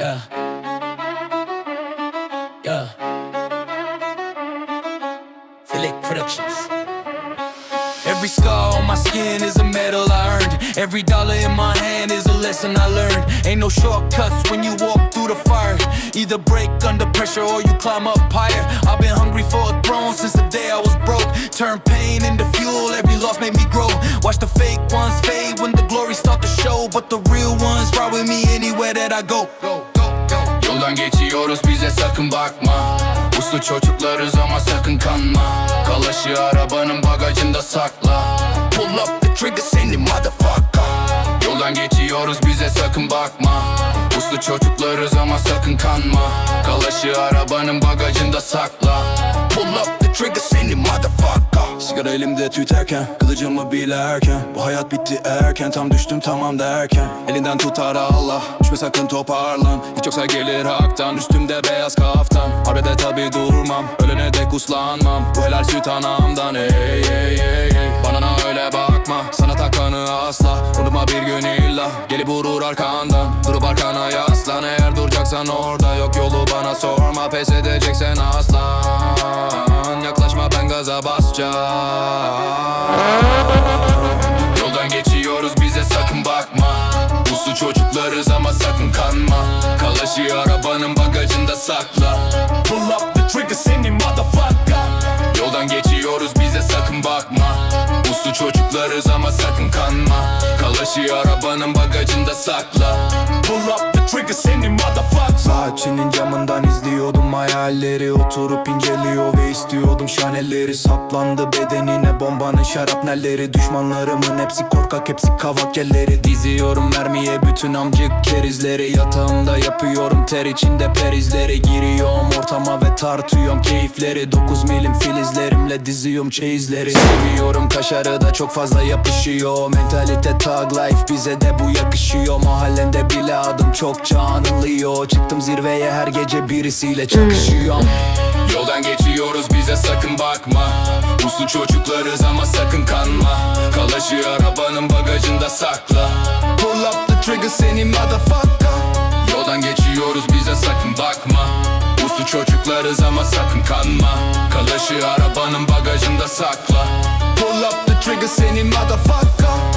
Yeah. Yeah. Flick Productions. Every scar on my skin is a medal I earned. Every dollar in my hand is a lesson I learned. Ain't no shortcuts when you walk through the fire. Either break under pressure or you climb up higher. I've been hungry for a throne since the day I was broke. Turn pain into fuel, every loss made me grow. Watch the fake ones fade when the glory start to show. But the real ones ride with me anywhere that I go. Yoldan geçiyoruz bize sakın bakma. Uslu çocuklarız ama sakın kanma. Kalaşı arabanın bagajında sakla. Pull up the trigger seni motherfucker. Yoldan geçiyoruz bize sakın bakma. Uslu çocuklarız ama sakın kanma. Kalaşı arabanın bagajında sakla. Pull up the trigger seni motherfucker Sigara elimde tüterken Kılıcımı bilerken Bu hayat bitti erken Tam düştüm tamam derken. Elinden tutar Allah Düşme sakın toparlan. Hiç yoksa gelir haktan Üstümde beyaz kaftan. Harbede tabi durmam Ölene dek uslanmam. Bu helal süt anamdan Ey ey ey ey. Bana öyle bakma Sana takanı asla. Unutma bir gün illa Gelip vurur arkandan. Durup arkana yaslan Eğer duracaksan orada. Yok yolu bana sorma Pes edeceksen aslan. Yaklaşma ben gaza basacağım Yoldan geçiyoruz bize sakın bakma. Uslu çocuklarız ama sakın kanma. Kalaşı arabanın bagajında sakla. Pull up the trigger seni motherfucker. Yoldan geçiyoruz bize sakın bakma. Uslu çocuklarız ama sakın kanma. Kalaşı arabanın bagajında sakla. Pull up the trigger seni motherfucker Saatçinin camından izliyordum hayalleri. Oturup inceliyor ve istiyordum şaneleri. Saplandı bedenine bombanın şarapnelleri. Düşmanlarımın hepsi korkak hepsi kavak elleri. Diziyorum mermiye bütün amcık kerizleri. Yatağımda yapıyorum ter içinde perizleri. Giriyorum ortama ve tartıyorum keyifleri. 9 milim filizlerimle diziyorum çeyizleri. Seviyorum kaşarı da çok fazla yapışıyor. Mentalite tag life bize de bu yakışıyor. Mahallende bile adım çokça anılıyor Çıktım zirveye her gece birisiyle çakışıyorum. Yoldan geçiyoruz bize sakın bakma. Uslu çocuklarız ama sakın kanma. Kalaşı arabanın bagajında sakla. Pull up the trigger seni motherfucker çocuklarız ama sakın kanma. Kalaşı arabanın bagajında sakla. Pull up the trigger seni motherfucker